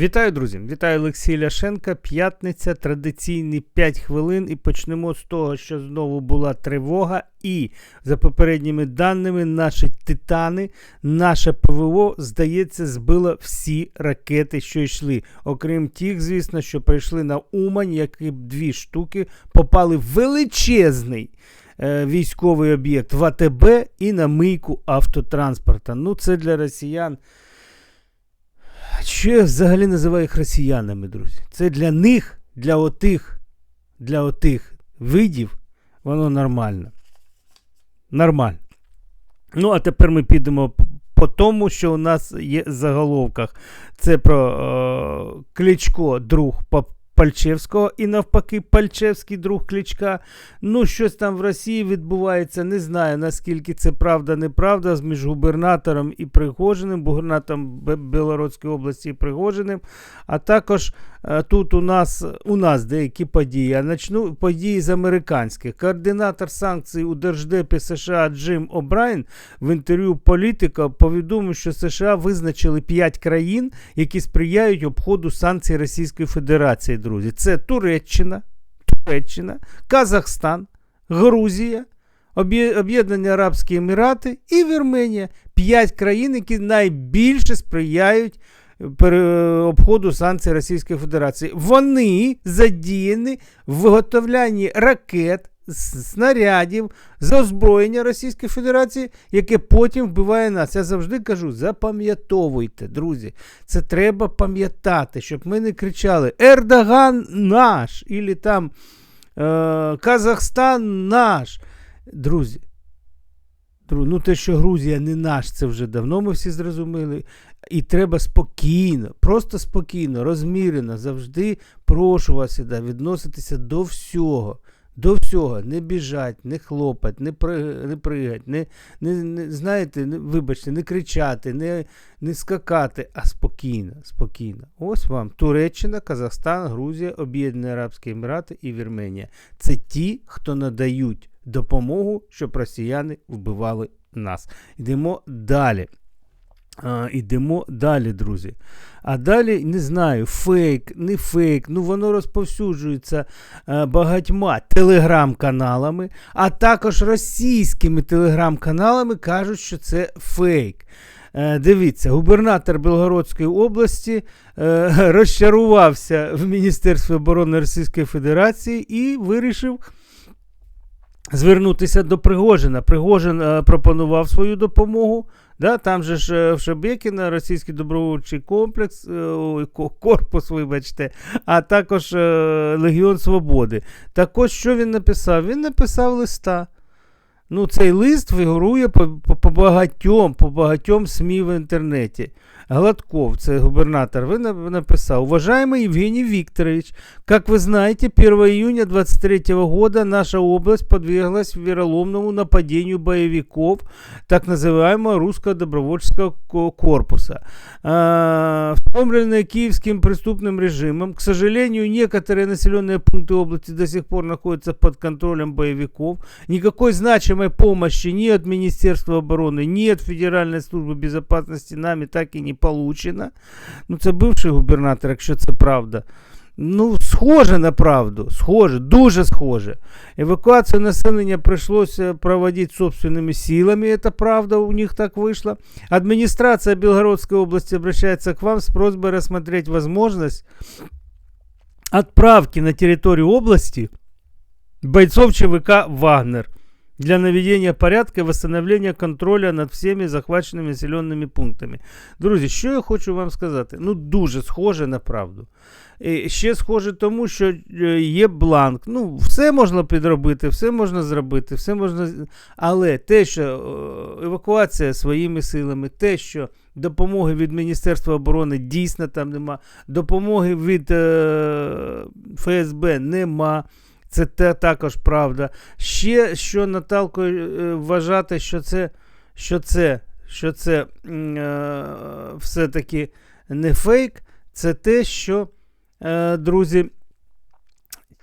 Вітаю, друзі! Вітаю Олексій Ляшенка. П'ятниця, традиційні 5 хвилин. І почнемо з того, що знову була тривога. І за попередніми даними, наші титани, наше ПВО, здається, збило всі ракети, що йшли. Окрім тих, звісно, що прийшли на Умань, які дві штуки попали в величезний. е, Військовий об'єкт в АТБ і на мийку автотранспорта. Ну, це для росіян. Що я взагалі називаю їх росіянами, друзі? Це для них, для отих, для отих видів, воно нормально. Нормально. Ну, а тепер ми підемо по тому, що у нас є в заголовках. Це про е, Кличко, друг Пальчевського, і навпаки, Пальчевський друг Кличка. Ну, щось там в Росії відбувається. Не знаю, наскільки це правда, неправда, з між губернатором і Пригожиним, губернатором Бе- Білоруської області і Пригожиним. А також тут у нас, у нас деякі події. А начну події з американських. Координатор санкцій у Держдепі США Джим О'Брайен в інтерв'ю політика повідомив, що США визначили 5 країн, які сприяють обходу санкцій Російської Федерації, друзі. Це Туреччина, Туреччина, Казахстан, Грузія, Об'є- Об'єднані Арабські Емірати і Вірменія. П'ять країн, які найбільше сприяють обходу санкцій Російської Федерації. Вони задіяні в виготовлянні ракет, снарядів з озброєння Російської Федерації, яке потім вбиває нас. Я завжди кажу: запам'ятовуйте, друзі. Це треба пам'ятати, щоб ми не кричали Ердоган наш, і там е, Казахстан наш. Друзі. Ну, те, що Грузія не наш, це вже давно ми всі зрозуміли. І треба спокійно, просто спокійно, розмірено, завжди прошу вас сюди відноситися до всього. До всього, не біжать, не хлопать, не, при, не пригать, не, не, не знаєте, не, вибачте, не кричати, не, не скакати, а спокійно, спокійно. Ось вам Туреччина, Казахстан, Грузія, Об'єднані Арабські Емірати і Вірменія. Це ті, хто надають допомогу, щоб росіяни вбивали нас. Йдемо далі. А, Ідемо далі, друзі. А далі не знаю, фейк, не фейк. Ну воно розповсюджується е, багатьма телеграм-каналами, а також російськими телеграм-каналами кажуть, що це фейк. Е, Дивіться, губернатор Білгородської області е, розчарувався в Міністерстві оборони Російської Федерації і вирішив звернутися до Пригожина. Пригожин е, пропонував свою допомогу. Да, там же ж е, в Шебекіна російський добровольчий комплекс, е, корпус, вибачте, а також е, Легіон Свободи. Так ось що він написав? Він написав листа. Ну, цей лист фігурує по, по, по багатьом, по багатьом СМІ в інтернеті. Гладков, це губернатор, ви на- написал. Уважаемый Евгений Викторович, как вы знаете, 1 июня 23 года наша область подверглась вероломному нападению боевиков так называемого русского добровольческого ко- корпуса. А, Вспомненные киевским преступным режимом, к сожалению, некоторые населенные пункты области до сих пор находятся под контролем боевиков. Никакой значимой помощи ни от Министерства обороны, ни от Федеральной службы безопасности нами так і не получено. Ну, це бивший губернатор, якщо це правда. Ну, схоже на правду, схоже, дуже схоже. Эвакуацию населения пришлось э, проводить собственными силами, это правда, у них так вышло. Администрация Белгородской области обращается к вам с просьбой рассмотреть возможность отправки на территорию области бойцов ЧВК «Вагнер» для наведения порядка и восстановления контроля над всеми захваченими населеними пунктами. Друзі, що я хочу вам сказати? Ну, дуже схоже на правду. І ще схоже тому, що е, є бланк. Ну, все можна підробити, все можна зробити, все можна. Але те, що е, евакуація своїми силами, те, що допомоги від Міністерства оборони дійсно там нема, допомоги від е, ФСБ нема. Це те, також правда. Ще що Наталко е, вважати, що це, що це, що це е, все-таки не фейк, це те, що, е, друзі,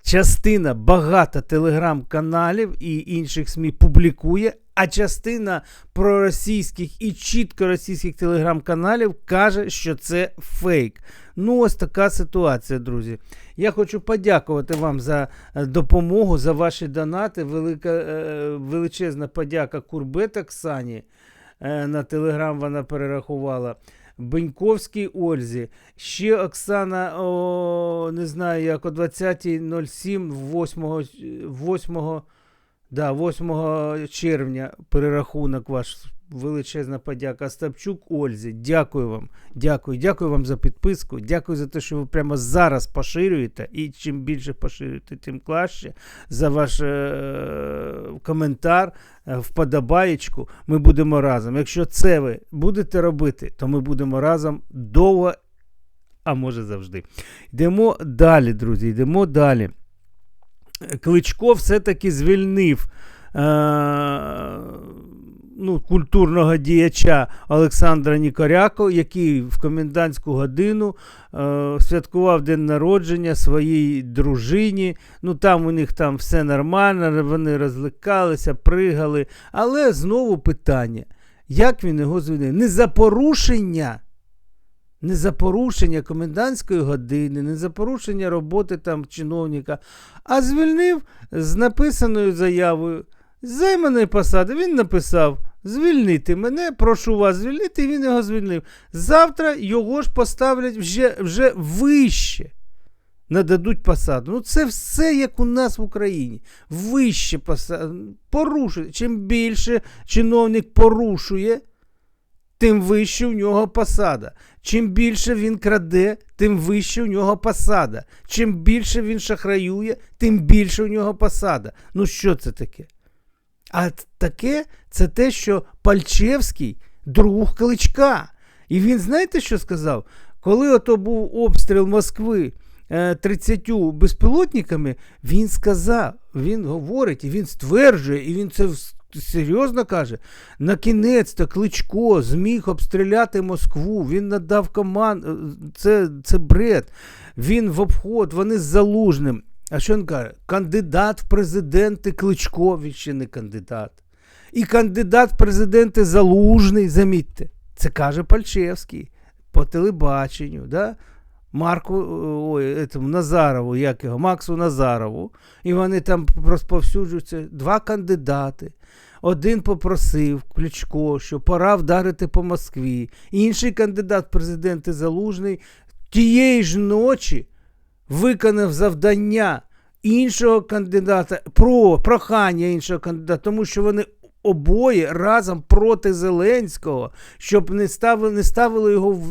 частина багато телеграм-каналів і інших СМІ публікує, а частина проросійських і чітко російських телеграм-каналів каже, що це фейк. Ну, ось така ситуація, друзі. Я хочу подякувати вам за е, допомогу, за ваші донати. Велика, е, величезна подяка Курбет Оксані. Е, На телеграм вона перерахувала. Беньковській Ользі. Ще Оксана, о, не знаю, як о 20.07, 8, 8, да, 8 червня перерахунок ваш. Величезна подяка. Остапчук Ользі. Дякую вам. Дякую. Дякую вам за підписку. Дякую за те, що ви прямо зараз поширюєте. І чим більше поширюєте, тим краще. За ваш е- коментар, е, вподобаєчку. Ми будемо разом. Якщо це ви будете робити, то ми будемо разом довго, а може завжди. Йдемо далі, друзі. Йдемо далі. Кличко все-таки звільнив. Е- ну, культурного діяча Олександра Нікоряко, який в комендантську годину е, святкував день народження своїй дружині. Ну там у них там все нормально, вони розликалися, пригали. Але знову питання: як він його звільнив? Не за порушення. Не за порушення комендантської години, не за порушення роботи там чиновника, а звільнив з написаною заявою займаної посади. Він написав: звільнити мене, прошу вас звільнити, він його звільнив. Завтра його ж поставлять вже, вже вище. Нададуть посаду. Ну, це все як у нас в Україні. Вище посаду. Порушує. Чим більше чиновник порушує, тим вище у нього посада. Чим більше він краде, тим вище у нього посада. Чим більше він шахраює, тим більше у нього посада. Ну, що це таке? А таке це те, що Пальчевський друг Кличка. І він, знаєте, що сказав? Коли ото був обстріл Москви е, 30 безпілотниками, він сказав, він говорить, і він стверджує, і він це серйозно каже: на кінець-то Кличко зміг обстріляти Москву, він надав команду, це, це бред, він в обход, вони з залужним. А що він каже? Кандидат в президенти Кличко, він ще не кандидат. І кандидат в президенти Залужний, замітьте, це каже Пальчевський по телебаченню. да? Марку ой, этому, Назарову, як його, Максу Назарову. І вони там розповсюджуються два кандидати. Один попросив Кличко, що пора вдарити по Москві. Інший кандидат в президенти Залужний тієї ж ночі виконав завдання іншого кандидата, про прохання іншого кандидата, тому що вони обоє разом проти Зеленського, щоб не ставили, не ставили його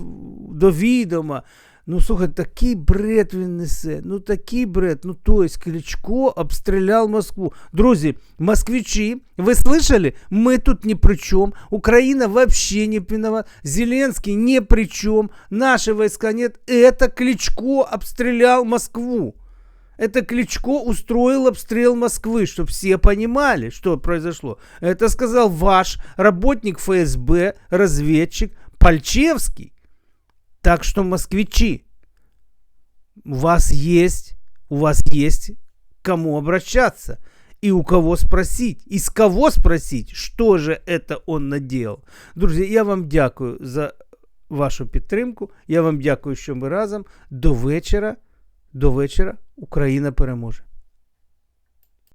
до відома. Ну, слухай, такий бред він несе. Ну, такий бред. Ну, то есть Кличко обстрелял Москву. Друзі, москвичи, вы слышали? Мы тут ни при чем. Украина вообще не виноват. Зеленский ни при чем. Наши войска нет. Это Кличко обстрелял Москву. Это Кличко устроил обстрел Москвы, чтобы все понимали, что произошло. Это сказал ваш работник ФСБ, разведчик Пальчевский. Так что, москвичи, у вас есть, у вас есть кому обращаться и у кого спросить, и с кого спросить, что же это он наделал. Друзі, я вам дякую за вашу підтримку. Я вам дякую, що ми разом до вечора. До вечора Україна переможе.